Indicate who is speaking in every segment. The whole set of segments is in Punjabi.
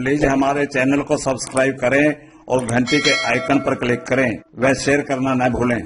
Speaker 1: प्लीज हमारे चैनल को सब्सक्राइब करें और घंटी के आइकन पर क्लिक करें व शेयर करना न भूलें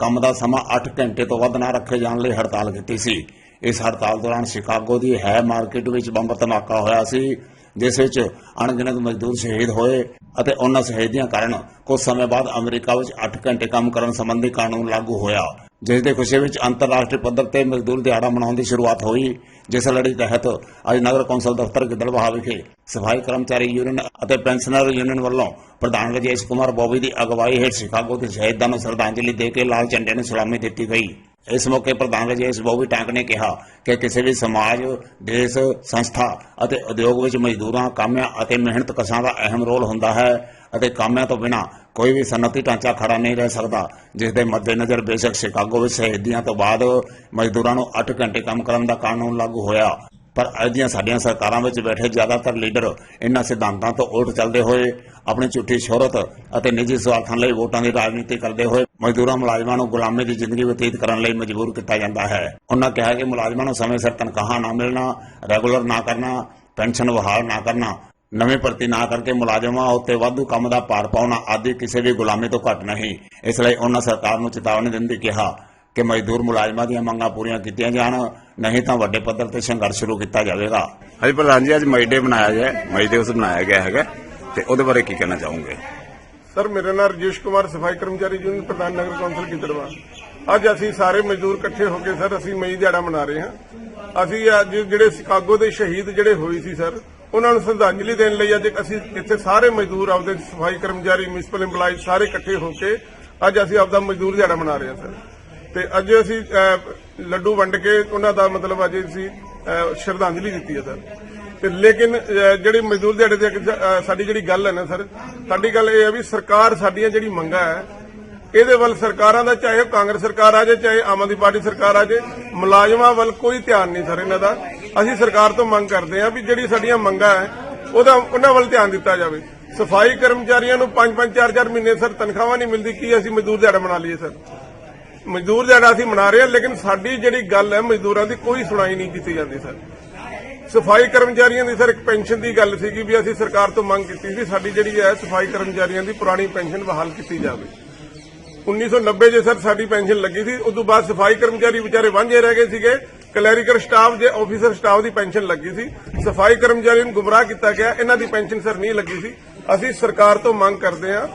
Speaker 1: ਕੰਮ ਦਾ ਸਮਾਂ 8 ਘੰਟੇ ਤੋਂ ਵੱਧ ਨਾ ਰੱਖੇ ਜਾਣ ਲਈ ਹੜਤਾਲ ਕੀਤੀ ਸੀ। ਇਸ ਹੜਤਾਲ ਦੌਰਾਨ ਸ਼ਿਕਾਗੋ ਦੀ ਹੈ ਮਾਰਕੀਟ ਵਿੱਚ ਬੰਬ ਧਮਾਕਾ ਹੋਇਆ ਸੀ, ਜਿਸ ਵਿੱਚ ਅਣਗਿਣਤ ਮਜ਼ਦੂਰ ਸ਼ਹੀਦ ਹੋਏ ਅਤੇ ਉਹਨਾਂ ਸ਼ਹੀਦੀਆਂ ਕਾਰਨ ਕੁਝ ਸਮੇਂ ਬਾਅਦ ਅਮਰੀਕਾ ਵਿੱਚ 8 ਘੰਟੇ ਕੰਮ ਕਰਨ ਸੰਬੰਧੀ ਕਾਨੂੰਨ ਲਾਗੂ ਹੋਇਆ। ਜਿਸ ਦੇ ਖੁਸ਼ੀ ਵਿੱਚ ਅੰਤਰਰਾਸ਼ਟਰੀ ਪੱਧਰ ਤੇ ਮਜ਼ਦੂਰ ਦਿਹਾੜਾ ਮਨਾਉਣ ਦੀ ਸ਼ੁਰੂਆਤ ਹੋਈ। ਜਿਸ ਲੜੀ ਤਹਿਤ ਅੱਜ ਨਗਰ ਕੌਂਸਲ ਦਫ਼ਤਰ ਗਿੱਦੜਬਾਹਾ ਵਿਖੇ ਸਫ਼ਾਈ ਕਰਮਚਾਰੀ ਯੂਨੀਅਨ ਅਤੇ ਪੈਨਸ਼ਨਰ ਯੂਨੀਅਨ ਵੱਲੋਂ ਪ੍ਰਧਾਨ ਰਜੇਸ਼ ਕੁਮਾਰ ਬੋਬੀ ਦੀ ਅਗਵਾਈ ਹੇਠ ਸ਼ਿਕਾਗੋ ਦੇ ਸ਼ਹੀਦਾਂ ਨੂੰ ਸ਼ਰਧਾਂਜਲੀ ਦੇ ਕੇ ਲਾਲ ਝੰਡੇ ਨੂੰ ਸਲਾਮੀ ਦਿੱਤੀ ਗਈ। ਇਸ ਮੌਕੇ ਪ੍ਰਧਾਨ ਰਜੇਸ਼ ਬੋਬੀ ਟਾਂਕ ਨੇ ਕਿਹਾ ਕਿ ਕਿਸੇ ਵੀ ਸਮਾਜ, ਦੇਸ਼, ਸੰਸਥਾ ਅਤੇ ਉਦਯੋਗ ਵਿੱਚ ਮਜ਼ਦੂਰਾਂ, ਕਾਮਿਆਂ ਅਤੇ ਮਿਹਨਤ ਕਸ਼ਾਂ ਦਾ ਅਹਿਮ ਰੋਲ ਹੁੰਦਾ ਹੈ। ਅਤੇ ਕਾਮਿਆਂ ਤੋਂ ਬਿਨਾਂ ਕੋਈ ਵੀ ਸਨਅਤੀ ਢਾਂਚਾ ਖੜਾ ਨਹੀਂ ਰਹਿ ਸਕਦਾ, ਜਿਸ ਦੇ ਮੱਦੇਨਜ਼ਰ ਬੇਸ਼ੱਕ ਸ਼ਿਕਾਗੋ ਵਿੱਚ ਸ਼ਹੀਦੀਆਂ ਤੋਂ ਬਾਅਦ ਮਜ਼ਦੂਰਾਂ ਨੂੰ 8 ਘੰਟੇ ਕੰਮ ਕਰਨ ਦਾ ਕਾਨੂੰਨ ਲਾਗੂ ਹੋਇਆ। ਪਰ ਅੱਜ ਦੀਆਂ ਸਾਡੀਆਂ ਸਰਕਾਰਾਂ ਵਿੱਚ ਬੈਠੇ ਜ਼ਿਆਦਾਤਰ ਲੀਡਰ ਇਹਨਾਂ ਸਿਧਾਂਤਾਂ ਤੋਂ ਉਲਟ ਚੱਲਦੇ ਹੋਏ, ਆਪਣੀ ਝੂਠੀ ਸ਼ੋਹਰਤ ਅਤੇ ਨਿੱਜੀ ਸਵਾਰਥਾਂ ਲਈ ਵੋਟਾਂ ਦੀ ਰਾਜਨੀਤੀ ਕਰਦੇ ਹੋਏ ਮਜ਼ਦੂਰਾਂ ਮੁਲਾਜ਼ਮਾਂ ਨੂੰ ਗੁਲਾਮੀ ਦੀ ਜ਼ਿੰਦਗੀ ਬਤੀਤ ਕਰਨ ਲਈ ਮਜਬੂਰ ਕੀਤਾ ਜਾਂਦਾ ਹੈ। ਉਹਨਾਂ ਕਿਹਾ ਕਿ ਮੁਲਾਜ਼ਮਾਂ ਨੂੰ ਸਮੇਂ ਸਿਰ ਤਨਖਾਹਾਂ ਨਾ ਮਿਲਣਾ, ਰੈਗੂਲਰ ਨਾ ਕਰਨਾ, ਪੈਨਸ਼ਨ ਬਹਾਲ ਨਾ ਕਰਨਾ ਨਵੇਂ ਭਰਤੀ ਨਾ ਕਰਕੇ ਮੁਲਾਜ਼ਮਾਂ ਉੱਤੇ ਵਾਧੂ ਕੰਮ ਦਾ ਭਾਰ ਪਾਉਣਾ ਆਦਿ ਕਿਸੇ ਵੀ ਗੁਲਾਮੀ ਤੋਂ ਘੱਟ ਨਹੀਂ। ਇਸ ਲਈ ਉਹਨਾਂ ਸਰਕਾਰ ਨੂੰ ਚੇਤਾਵਨੀ ਦਿੰਦੇ ਕਿਹਾ ਕਿ ਮਜ਼ਦੂਰ ਮੁਲਾਜ਼ਮਾਂ ਦੀਆਂ ਮੰਗਾਂ ਪੂਰੀਆਂ ਕੀਤੀਆਂ ਜਾਣ ਨਹੀਂ ਤਾਂ ਵੱਡੇ ਪੱਧਰ ਤੇ ਸੰਘਰਸ਼ ਸ਼ੁਰੂ ਕੀਤਾ ਜਾਵੇਗਾ।
Speaker 2: ਹਾਂਜੀ ਪ੍ਰਧਾਨ ਜੀ ਅੱਜ ਮਈ ਡੇ ਮਨਾਇਆ ਗਿਆ। ਮਈ ਦਿਵਸ ਮਨਾਇਆ ਗਿਆ ਹੈਗਾ। ਤੇ ਉਹਦੇ ਬਾਰੇ ਕੀ ਕਹਿਣਾ ਚਾਹੋਗੇ?
Speaker 3: ਸਰ ਮੇਰਾ ਨਾਮ ਰਜੇਸ਼ ਕੁਮਾਰ ਸਫ਼ਾਈ ਕਰਮਚਾਰੀ ਯੂਨੀਅਨ ਪ੍ਰਧਾਨ ਨਗਰ ਕੌਂਸਲ ਗਿੱਦੜਵਾ ਅੱਜ ਅਸੀਂ ਸਾਰੇ ਮਜ਼ਦੂਰ ਇਕੱਠੇ ਹੋ ਕੇ ਸਰ ਅਸੀਂ ਮਈ ਦਿਹਾੜਾ ਮਨਾ ਰਹੇ ਹਾਂ। ਅਸੀਂ ਅੱਜ ਜਿਹੜੇ ਸ਼ਿਕਾਗੋ ਦੇ ਸ਼ਹੀਦ ਜਿਹੜੇ ਹੋਏ ਸੀ ਸਰ ਉਹਨਾਂ ਨੂੰ ਸ਼ਰਧਾਂਜਲੀ ਦੇਣ ਲਈ ਅੱਜ ਅਸੀਂ ਇੱਥੇ ਸਾਰੇ ਮਜ਼ਦੂਰ ਆਪਦੇ ਸਫ਼ਾਈ ਕਰਮਚਾਰੀ ਮਿਊਨਿਸਪਲ EMPLOYEES ਸਾਰੇ ਇਕੱਠੇ ਹੋ ਕੇ ਅੱਜ ਅਸੀਂ ਆਪਦਾ ਮਜ਼ਦੂਰ ਦਿਹਾੜਾ ਮਨਾ ਰਹੇ ਹਾਂ ਸਰ। ਤੇ ਅੱਜ ਅਸੀਂ ਲੱਡੂ ਵੰਡ ਕੇ ਉਹਨਾਂ ਦਾ ਮਤਲਬ ਅੱਜ ਅਸੀਂ ਸ਼ਰਧਾਂਜਲੀ ਦਿੱਤੀ ਹੈ ਸਰ। ਤੇ ਲੇਕਿਨ ਅਹ, ਜਿਹੜੀ ਮਜ਼ਦੂਰ ਦਿਹਾੜੇ ਦੀ ਸਾਡੀ ਜਿਹੜੀ ਗੱਲ ਹੈ ਨਾ ਸਰ ਸਾਡੀ ਗੱਲ ਇਹ ਹੈ ਵੀ ਸਰਕਾਰ ਸਾਡੀਆਂ ਜਿਹੜੀ ਮੰਗਾਂ ਹੈ ਇਹਦੇ ਵੱਲ ਸਰਕਾਰਾਂ ਦਾ ਚਾਹੇ ਕਾਂਗਰਸ ਸਰਕਾਰ ਆ ਜਾਏ ਚਾਹੇ ਆਮ ਆਦਮੀ ਪਾਰਟੀ ਸਰਕਾਰ ਆ ਜਾਏ ਮੁਲਾਜ਼ਮਾਂ ਵੱਲ ਕੋਈ ਧਿਆਨ ਨਹੀਂ ਸਰ ਇਹਨਾਂ ਦਾ। ਅਸੀਂ ਸਰਕਾਰ ਤੋਂ ਮੰਗ ਕਰਦੇ ਹਾਂ ਵੀ ਜਿਹੜੀ ਸਾਡੀਆਂ ਮੰਗਾਂ ਹੈ, ਉਹਦਾ ਉਹਨਾਂ ਵੱਲ ਧਿਆਨ ਦਿੱਤਾ ਜਾਵੇ। ਸਫ਼ਾਈ ਕਰਮਚਾਰੀਆਂ ਨੂੰ 5-5 4-4 ਮਹੀਨੇ ਸਰ ਤਨਖਾਹਾਂ ਨਹੀਂ ਮਿਲਦੀ, ਕੀ ਅਸੀਂ ਮਜ਼ਦੂਰ ਦਿਹਾੜਾ ਮਨਾ ਲਈਏ ਸਰ? ਮਜ਼ਦੂਰ ਦਿਹਾੜਾ ਅਸੀਂ ਮਨਾ ਰਹੇ ਹਾਂ, ਲੇਕਿਨ ਸਾਡੀ ਜਿਹੜੀ ਗੱਲ ਹੈ, ਮਜ਼ਦੂਰਾਂ ਦੀ ਕੋਈ ਸੁਣਾਈ ਨਹੀਂ ਕੀਤੀ ਜਾਂਦੀ ਸਰ। ਸਫ਼ਾਈ ਕਰਮਚਾਰੀਆਂ ਦੀ ਸਰ ਇੱਕ ਪੈਨਸ਼ਨ ਦੀ ਗੱਲ ਸੀਗੀ ਵੀ ਅਸੀਂ ਸਰਕਾਰ ਤੋਂ ਮੰਗ ਕੀਤੀ ਸੀ ਸਾਡੀ ਜਿਹੜੀ ਹੈ ਸਫ਼ਾਈ ਕਰਮਚਾਰੀਆਂ ਦੀ ਪੁਰਾਣੀ ਪੈਨਸ਼ਨ ਬਹਾਲ ਕੀਤੀ ਜਾਵੇ। 1990 ਜੇ ਸਰ ਸਾਡੀ ਪੈਨਸ਼ਨ ਲੱਗੀ ਸੀ, ਉਸ ਤੋਂ ਬਾਅਦ ਸਫ਼ਾਈ ਕਰਮਚਾਰੀ ਵਿਚਾਰੇ ਵਾਂਝੇ ਰਹਿ ਗਏ ਸੀਗੇ। ਕਲੈਰੀਕਲ ਸਟਾਫ ਜੇ ਆਫੀਸਰ ਸਟਾਫ ਦੀ ਪੈਨਸ਼ਨ ਲੱਗੀ ਸੀ ਸਫ਼ਾਈ ਕਰਮਚਾਰੀਆਂ ਨੂੰ ਗੁੰਮਰਾਹ ਕੀਤਾ ਗਿਆ ਇਹਨਾਂ ਦੀ ਪੈਨਸ਼ਨ ਸਰ ਨਹੀਂ ਲੱਗੀ ਸੀ। ਅਸੀਂ ਸਰਕਾਰ ਤੋਂ ਮੰਗ ਕਰਦੇ ਹਾਂ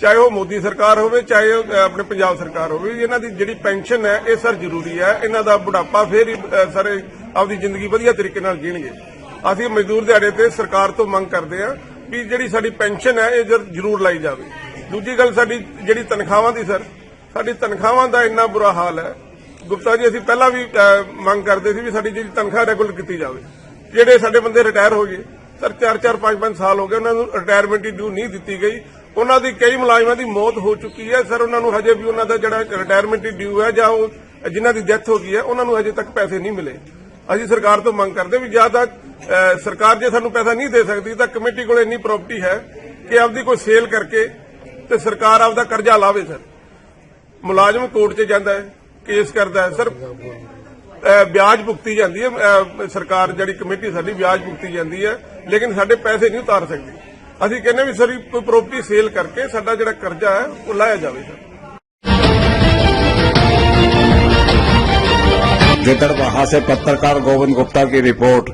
Speaker 3: ਚਾਹੇ ਉਹ ਮੋਦੀ ਸਰਕਾਰ ਹੋਵੇ ਚਾਹੇ ਆਪਣੇ ਪੰਜਾਬ ਸਰਕਾਰ ਹੋਵੇ ਇਹਨਾਂ ਦੀ ਜਿਹੜੀ ਪੈਨਸ਼ਨ ਹੈ ਇਹ ਸਰ ਜ਼ਰੂਰੀ ਹੈ। ਇਹਨਾਂ ਦਾ ਬੁਢਾਪਾ ਫੇਰ ਹੀ ਅ, ਸਰ ਆਪਦੀ ਜ਼ਿੰਦਗੀ ਵਧੀਆ ਤਰੀਕੇ ਨਾਲ ਜੀਣਗੇ। ਅਸੀਂ ਮਜ਼ਦੂਰ ਦਿਹਾੜੇ ਤੇ ਸਰਕਾਰ ਤੋਂ ਮੰਗ ਕਰਦੇ ਹਾਂ ਵੀ ਜਿਹੜੀ ਸਾਡੀ ਪੈਨਸ਼ਨ ਹੈ ਇਹ ਜ਼ਰੂਰ ਲਾਈ ਜਾਵੇ। ਦੂਜੀ ਗੱਲ ਸਾਡੀ ਜਿਹੜੀ ਤਨਖਾਹਾਂ ਦੀ ਸਰ ਸਾਡੀ ਤਨਖਾਹਾਂ ਦਾ ਇੰਨਾ ਬੁਰਾ ਹਾਲ ਹੈ ਗੁਪਤਾ ਜੀ, ਅਸੀਂ ਪਹਿਲਾਂ ਵੀ ਮੰਗ ਕਰਦੇ ਸੀ ਵੀ ਸਾਡੀ ਜਿਹੜੀ ਤਨਖਾਹ ਰੈਗੂਲਰ ਕੀਤੀ ਜਾਵੇ। ਜਿਹੜੇ ਸਾਡੇ ਬੰਦੇ ਰਿਟਾਇਰ ਹੋ ਗਏ, ਸਰ 4-4 5-5 ਸਾਲ ਹੋ ਗਏ, ਉਹਨਾਂ ਨੂੰ ਰਿਟਾਇਰਮੈਂਟ ਦੀ ਡਿਊ ਨਹੀਂ ਦਿੱਤੀ ਗਈ। ਉਹਨਾਂ ਦੀ ਕਈ ਮੁਲਾਜ਼ਮਾਂ ਦੀ ਮੌਤ ਹੋ ਚੁੱਕੀ ਹੈ। ਸਰ, ਉਹਨਾਂ ਨੂੰ ਹਜੇ ਵੀ ਉਹਨਾਂ ਦਾ ਜਿਹੜਾ ਰਿਟਾਇਰਮੈਂਟ ਦੀ ਡਿਊ ਹੈ ਜਾਂ ਉਹ, ਜਿਨ੍ਹਾਂ ਦੀ ਡੈਥ ਹੋ ਗਈ ਹੈ, ਉਹਨਾਂ ਨੂੰ ਹਜੇ ਤੱਕ ਪੈਸੇ ਨਹੀਂ ਮਿਲੇ। ਅਸੀਂ ਸਰਕਾਰ ਤੋਂ ਮੰਗ ਕਰਦੇ ਵੀ ਜਾਂ ਤਾਂ ਸਰਕਾਰ ਜੇ ਸਾਨੂੰ ਪੈਸਾ ਨਹੀਂ ਦੇ ਸਕਦੀ, ਤਾਂ ਕਮੇਟੀ ਕੋਲ ਇੰਨੀ ਪ੍ਰਾਪਰਟੀ ਹੈ ਕਿ ਆਪਦੀ ਕੋਈ ਸੇਲ ਕਰਕੇ ਤੇ ਸਰਕਾਰ ਆਪਦਾ ਕਰਜ਼ਾ ਲਾਵੇ, ਸਰ। ਮੁਲਾਜ਼ਮ ਕੋਰਟ 'ਚ ਜਾਂਦਾ ਹੈ। ਕੇਸ ਕਰਦਾ ਹੈ ਸਰ ਅ, ਵਿਆਜ ਭੁਗਤੀ ਜਾਂਦੀ ਹੈ ਅ, ਸਰਕਾਰ ਜਿਹੜੀ ਕਮੇਟੀ ਸਾਡੀ ਵਿਆਜ ਭੁਗਤੀ ਜਾਂਦੀ ਹੈ ਲੇਕਿਨ ਸਾਡੇ ਪੈਸੇ ਨਹੀਂ ਉਤਾਰ ਸਕਦੀ ਅਸੀਂ ਕਹਿੰਦੇ ਵੀ ਸਰ ਕੋਈ ਪ੍ਰਾਪਰਟੀ ਸੇਲ ਕਰਕੇ ਸਾਡਾ ਜਿਹੜਾ ਕਰਜ਼ਾ ਹੈ ਉਹ ਲਾਇਆ ਜਾਵੇ ਸਰ
Speaker 1: गिद्दड़बाहा से पत्रकार गोविंद गुप्ता की रिपोर्ट